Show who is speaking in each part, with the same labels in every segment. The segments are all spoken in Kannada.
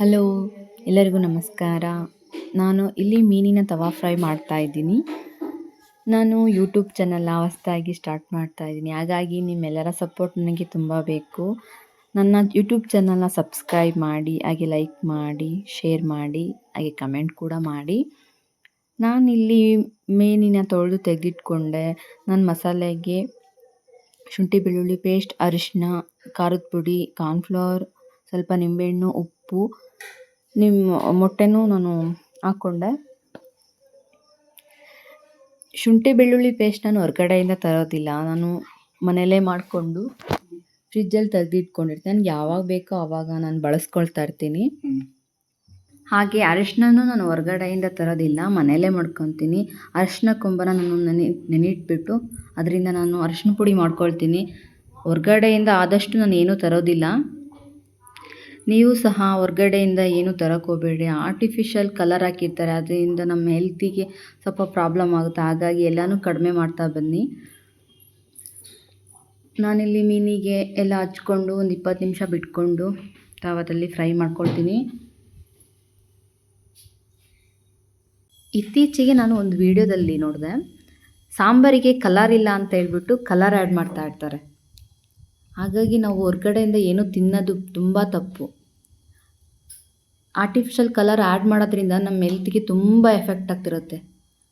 Speaker 1: ಹಲೋ, ಎಲ್ಲರಿಗೂ ನಮಸ್ಕಾರ. ನಾನು ಇಲ್ಲಿ ಮೀನಿನ ತವಾ ಫ್ರೈ ಮಾಡ್ತಾ ಇದ್ದೀನಿ. ನಾನು ಯೂಟ್ಯೂಬ್ ಚಾನಲ್ನ ಹೊಸ್ದಾಗಿ ಸ್ಟಾರ್ಟ್ ಮಾಡ್ತಾ ಇದ್ದೀನಿ. ಹಾಗಾಗಿ ನಿಮ್ಮೆಲ್ಲರ ಸಪೋರ್ಟ್ ನನಗೆ ತುಂಬ ಬೇಕು. ನನ್ನ ಯೂಟ್ಯೂಬ್ ಚಾನಲ್ನ ಸಬ್ಸ್ಕ್ರೈಬ್ ಮಾಡಿ, ಹಾಗೆ ಲೈಕ್ ಮಾಡಿ, ಶೇರ್ ಮಾಡಿ, ಹಾಗೆ ಕಮೆಂಟ್ ಕೂಡ ಮಾಡಿ. ನಾನಿಲ್ಲಿ ಮೀನಿನ ತೊಳೆದು ತೆಗೆದಿಟ್ಕೊಂಡೆ. ನಾನು ಮಸಾಲೆಗೆ ಶುಂಠಿ ಬೆಳ್ಳುಳ್ಳಿ ಪೇಸ್ಟ್ ಅರಿಶಿನ ಖಾರದ ಪುಡಿ ಕಾರ್ನ್ಫ್ಲವರ್ ಸ್ವಲ್ಪ ನಿಂಬೆಹಣ್ಣು ಉಪ್ಪು ನಿಮ್ಮ ಮೊಟ್ಟೆನೂ ನಾನು ಹಾಕ್ಕೊಂಡೆ. ಶುಂಠಿ ಬೆಳ್ಳುಳ್ಳಿ ಪೇಸ್ಟ್ ನಾನು ಹೊರಗಡೆಯಿಂದ ತರೋದಿಲ್ಲ. ನಾನು ಮನೆಯಲ್ಲೇ ಮಾಡಿಕೊಂಡು ಫ್ರಿಜ್ಜಲ್ಲಿ ತೆಗೆದಿಟ್ಕೊಂಡಿರ್ತೀನಿ ನನಗೆ ಯಾವಾಗ ಬೇಕೋ ಆವಾಗ ನಾನು ಬಳಸ್ಕೊಳ್ತಾ ಇರ್ತೀನಿ. ಹಾಗೆ ಅರಿಶಿನನೂ ನಾನು ಹೊರಗಡೆಯಿಂದ ತರೋದಿಲ್ಲ. ಮನೆಯಲ್ಲೇ ಮಾಡ್ಕೊತೀನಿ. ಅರಿಶಿನ ಕೊಂಬನ ನಾನು ನೆನೆ ನೆನೆಯಿಟ್ಬಿಟ್ಟು ಅದರಿಂದ ನಾನು ಅರಿಶಿನ ಪುಡಿ ಮಾಡ್ಕೊಳ್ತೀನಿ. ಹೊರಗಡೆಯಿಂದ ಆದಷ್ಟು ನಾನು ಏನೂ ತರೋದಿಲ್ಲ. ನೀವು ಸಹ ಹೊರ್ಗಡೆಯಿಂದ ಏನು ತರಕ್ಕೆ ಹೋಗಬೇಡಿ ಆರ್ಟಿಫಿಷಿಯಲ್ ಕಲರ್ ಹಾಕಿರ್ತಾರೆ. ಅದರಿಂದ ನಮ್ಮ ಹೆಲ್ತಿಗೆ ಸ್ವಲ್ಪ ಪ್ರಾಬ್ಲಮ್ ಆಗುತ್ತೆ. ಹಾಗಾಗಿ ಎಲ್ಲನೂ ಕಡಿಮೆ ಮಾಡ್ತಾ ಬನ್ನಿ. ನಾನಿಲ್ಲಿ ಮೀನಿಗೆ ಎಲ್ಲ ಹಚ್ಕೊಂಡು ಒಂದು ಇಪ್ಪತ್ತು ನಿಮಿಷ ಬಿಟ್ಕೊಂಡು ತಾವದಲ್ಲಿ ಫ್ರೈ ಮಾಡ್ಕೊಳ್ತೀನಿ. ಇತ್ತೀಚೆಗೆ ನಾನು ಒಂದು ವಿಡಿಯೋದಲ್ಲಿ ನೋಡಿದೆ. ಸಾಂಬಾರಿಗೆ ಕಲರ್ ಇಲ್ಲ ಅಂತ ಹೇಳ್ಬಿಟ್ಟು ಕಲರ್ ಆ್ಯಡ್ ಮಾಡ್ತಾ ಇರ್ತಾರೆ. ಹಾಗಾಗಿ ನಾವು ಹೊರ್ಗಡೆಯಿಂದ ಏನೂ ತಿನ್ನೋದು ತುಂಬ ತಪ್ಪು. ಆರ್ಟಿಫಿಷಿಯಲ್ ಕಲರ್ ಆ್ಯಡ್ ಮಾಡೋದ್ರಿಂದ ನಮ್ಮ ಹೆಲ್ತ್ಗೆ ತುಂಬ ಎಫೆಕ್ಟ್ ಆಗ್ತಿರುತ್ತೆ.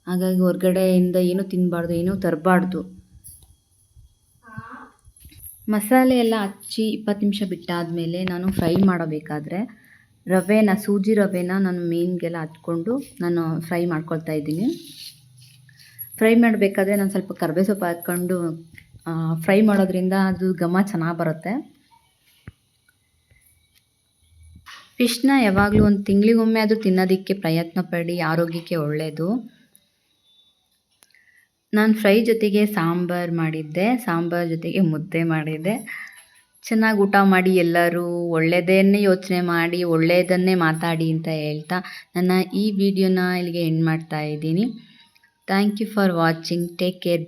Speaker 1: ಹಾಗಾಗಿ ಹೊರಗಡೆಯಿಂದ ಏನೂ ತಿನ್ನಬಾರ್ದು ಏನೂ ತರಬಾರ್ದು. ಮಸಾಲೆ ಎಲ್ಲ ಹಚ್ಚಿ ಇಪ್ಪತ್ತು ನಿಮಿಷ ಬಿಟ್ಟಾದಮೇಲೆ ನಾನು ಫ್ರೈ ಮಾಡಬೇಕಾದ್ರೆ ರವೆನ, ಸೂಜಿ ರವೆನ ನಾನು ಮೀನಿಗೆಲ್ಲ ಹಚ್ಕೊಂಡು ನಾನು ಫ್ರೈ ಮಾಡ್ಕೊಳ್ತಾ ಇದ್ದೀನಿ. ಫ್ರೈ ಮಾಡಬೇಕಾದ್ರೆ ನಾನು ಸ್ವಲ್ಪ ಕರ್ಬೇ ಸೊಪ್ಪು ಹಾಕ್ಕೊಂಡು ಫ್ರೈ ಮಾಡೋದ್ರಿಂದ ಅದು ಘಮ ಚೆನ್ನಾಗಿ ಬರುತ್ತೆ. ಫಿಶ್ನ ಯಾವಾಗಲೂ ಒಂದು ತಿಂಗಳಿಗೊಮ್ಮೆ ಅದು ತಿನ್ನೋದಕ್ಕೆ ಪ್ರಯತ್ನ ಪಡಿ, ಆರೋಗ್ಯಕ್ಕೆ ಒಳ್ಳೆಯದು ನಾನು ಫ್ರೈ ಜೊತೆಗೆ ಸಾಂಬಾರು ಮಾಡಿದ್ದೆ, ಸಾಂಬಾರು ಜೊತೆಗೆ ಮುದ್ದೆ ಮಾಡಿದ್ದೆ. ಚೆನ್ನಾಗಿ ಊಟ ಮಾಡಿ ಎಲ್ಲರೂ ಒಳ್ಳೆಯದನ್ನೇ ಯೋಚನೆ ಮಾಡಿ ಒಳ್ಳೆಯದನ್ನೇ ಮಾತಾಡಿ ಅಂತ ಹೇಳ್ತಾ ನನ್ನ ಈ ವಿಡಿಯೋನ ಇಲ್ಲಿಗೆ ಎಂಡ್ ಮಾಡ್ತಾ ಇದ್ದೀನಿ. Thank you for watching take care